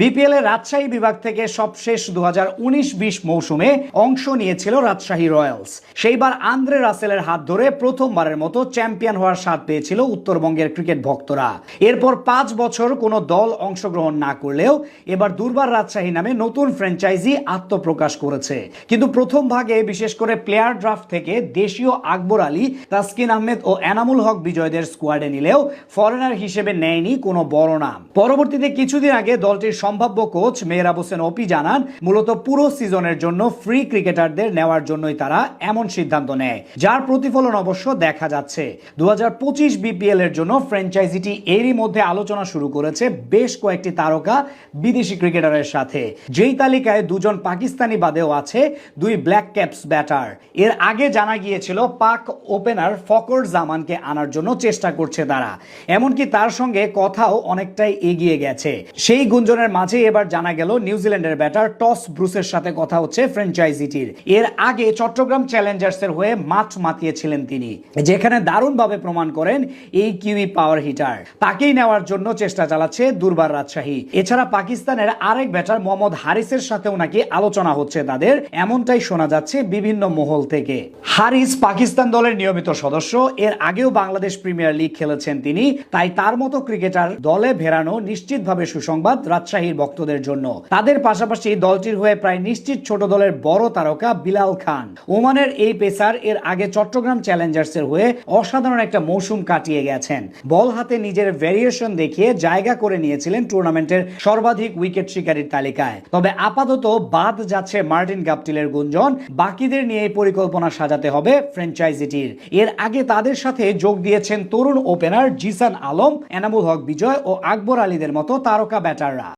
BPL এর রাজশাহী বিভাগ থেকে সবশেষ দু হাজার উনিশ বিশ মৌসুমে অংশ নিয়েছিল রাজশাহী রয়্যালস। সেইবার আন্দ্রে রাসেলের হাত ধরে প্রথমবারের মতো চ্যাম্পিয়ন হওয়ার স্বাদ পেয়েছিল উত্তরবঙ্গের ক্রিকেট ভক্তরা। এরপর পাঁচ বছর কোনো দল অংশগ্রহণ না করলেও এবার দুর্বার রাজশাহী নামে নতুন ফ্র্যাঞ্চাইজি আত্মপ্রকাশ করেছে। কিন্তু প্রথম ভাগে, বিশেষ করে প্লেয়ার ড্রাফট থেকে দেশীয় আকবর আলী, তাসকিন আহমেদ ও এনামুল হক বিজয়দের স্কোয়াডে নিলেও ফরেনার হিসেবে নেয়নি কোনো বড় নাম। পরবর্তীতে কিছুদিন আগে দলটির সম্ভাব্য কোচ মেহরাব হোসেন ওপি জানান, মূলত পুরো সিজনের জন্য ফ্রি ক্রিকেটারদের নেওয়ার জন্যই তারা এমন সিদ্ধান্ত নেয়, যার প্রতিফলন অবশ্য দেখা যাচ্ছে। দু বিপিএল এর জন্য ফ্র্যাঞ্চাইজিটি এরই মধ্যে আলোচনা শুরু করেছে বেশ কয়েকটি তারকা বিদেশি ক্রিকেটারের সাথে। যেই তালিকায় দুজন পাকিস্তানি বাদেও আছে, দুই ব্ল্যাক ক্যাপস ব্যাটার এর আগে জানা গিয়েছিল পাক ওপেনার ফকর জামানকে আনার জন্য চেষ্টা করছে তারা। এমনকি তার সঙ্গে কথাও অনেকটাই এগিয়ে গেছে। সেই গুঞ্জনের মাঝে এবার জানা গেল নিউজিল্যান্ডের ব্যাটার টস ব্রুসের সাথে কথা হচ্ছে ফ্র্যাঞ্চাইজিটির। এর আগে চট্টগ্রাম চ্যালেঞ্জার্সের হয়ে মাঠ মাতিয়েছিলেন তিনি, যেখানে দারুণভাবে প্রমাণ করেন এই কিউই পাওয়ার হিটার। তাকেই নেওয়ার জন্য চেষ্টা চালাচ্ছে দুর্বার রাজশাহী। এছাড়া পাকিস্তানের আরেক ব্যাটার মোহাম্মদ হারিসের সাথেও নাকি আলোচনা হচ্ছে তাদের, এমনটাই শোনা যাচ্ছে বিভিন্ন মহল থেকে। হারিস পাকিস্তান দলের নিয়মিত সদস্য, এর আগেও বাংলাদেশ প্রিমিয়ার লিগ খেলেছেন তিনি, তাই তার মতো ক্রিকেটার দলে ভেরানো নিশ্চিতভাবে সুসংবাদ রাজশাহীর ভক্তদের জন্য। তাদের পাশাপাশি দলটির হয়ে প্রায় নিশ্চিত ছোট দলের বড় তারকা বিলাল খান। ওমানের এই পেসার এর আগে চট্টগ্রাম চ্যালেঞ্জার্সের হয়ে অসাধারণ একটা মৌসুম কাটিয়ে গেছেন। বল হাতে নিজের ভেরিয়েশন দেখিয়ে জায়গা করে নিয়েছিলেন টুর্নামেন্টের সর্বাধিক উইকেট শিকারীর তালিকায়। তবে আপাতত বাদ যাচ্ছে মার্টিন গাপটিলের গুঞ্জন। বাকিদের নিয়ে পরিকল্পনা সাজাতে হবে ফ্র্যাঞ্চাইজিটির এর আগে তাদের সাথে যোগ দিয়েছেন তরুণ ওপেনার জিসান আলম, এনামুল হক বিজয় ও আকবর আলীদের মতো তারকা ব্যাটাররা।